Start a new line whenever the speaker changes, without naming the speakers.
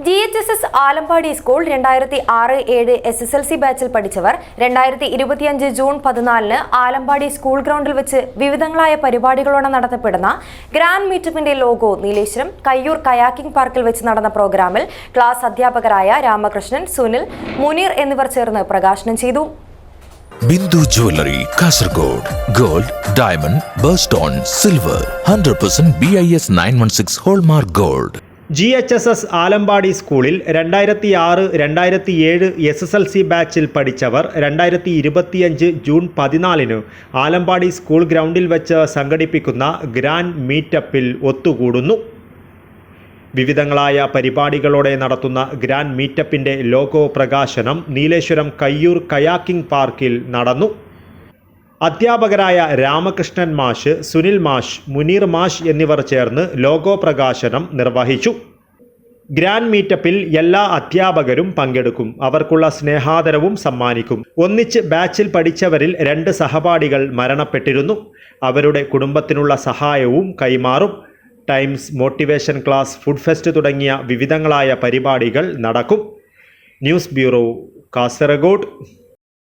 G H S S Alampady school രണ്ടായിരത്തി ആറ് ഏഴ് എസ് എസ് എൽ സി ബാച്ചിൽ പഠിച്ചവർ രണ്ടായിരത്തി ഇരുപത്തിയഞ്ച് ജൂൺ പതിനാലിന് ആലമ്പാടി സ്കൂൾ ഗ്രൗണ്ടിൽ വെച്ച് വിവിധങ്ങളായ പരിപാടികളോടെ നടത്തപ്പെടുന്ന ഗ്രാൻഡ് മീറ്റപ്പിന്റെ ലോഗോ നീലേശ്വരം കയ്യൂർ കയാക്കിംഗ് പാർക്കിൽ വെച്ച് നടന്ന പ്രോഗ്രാമിൽ ക്ലാസ് അധ്യാപകരായ രാമകൃഷ്ണൻ സുനിൽ മുനീർ എന്നിവർ ചേർന്ന് പ്രകാശനം ചെയ്തു.
Bindu jewellery Kasaragod gold diamond birthstone silver hundred percent B I S nine one six hallmark gold
G H S S Alampady സ്കൂളിൽ രണ്ടായിരത്തി ആറ് രണ്ടായിരത്തി ഏഴ് എസ് എസ് എൽ സി ബാച്ചിൽ പഠിച്ചവർ രണ്ടായിരത്തി ഇരുപത്തിയഞ്ച് ജൂൺ പതിനാലിന് ആലമ്പാടി സ്കൂൾ ഗ്രൗണ്ടിൽ വെച്ച് സംഘടിപ്പിക്കുന്ന ഗ്രാൻഡ് മീറ്റപ്പിൽ ഒത്തുകൂടുന്നു. വിവിധങ്ങളായ പരിപാടികളോടെ നടത്തുന്ന ഗ്രാൻഡ് മീറ്റപ്പിന്റെ ലോഗോ പ്രകാശനം നീലേശ്വരം കയ്യൂർ കയാക്കിംഗ് പാർക്കിൽ നടന്നു. അധ്യാപകരായ രാമകൃഷ്ണൻ മാഷ് സുനിൽ മാഷ് മുനീർ മാഷ് എന്നിവർ ചേർന്ന് ലോഗോ പ്രകാശനം നിർവഹിച്ചു. ഗ്രാൻഡ് മീറ്റപ്പിൽ എല്ലാ അധ്യാപകരും പങ്കെടുക്കും. അവർക്കുള്ള സ്നേഹാദരവും സമ്മാനിക്കും. ഒന്നിച്ച് ബാച്ചിൽ പഠിച്ചവരിൽ രണ്ട് സഹപാഠികൾ മരണപ്പെട്ടിരുന്നു. അവരുടെ കുടുംബത്തിനുള്ള സഹായവും കൈമാറും. Times motivation class food fest തുടങ്ങിയ വിവിധങ്ങളായ പരിപാടികൾ നടക്കും. News bureau Kasaragod.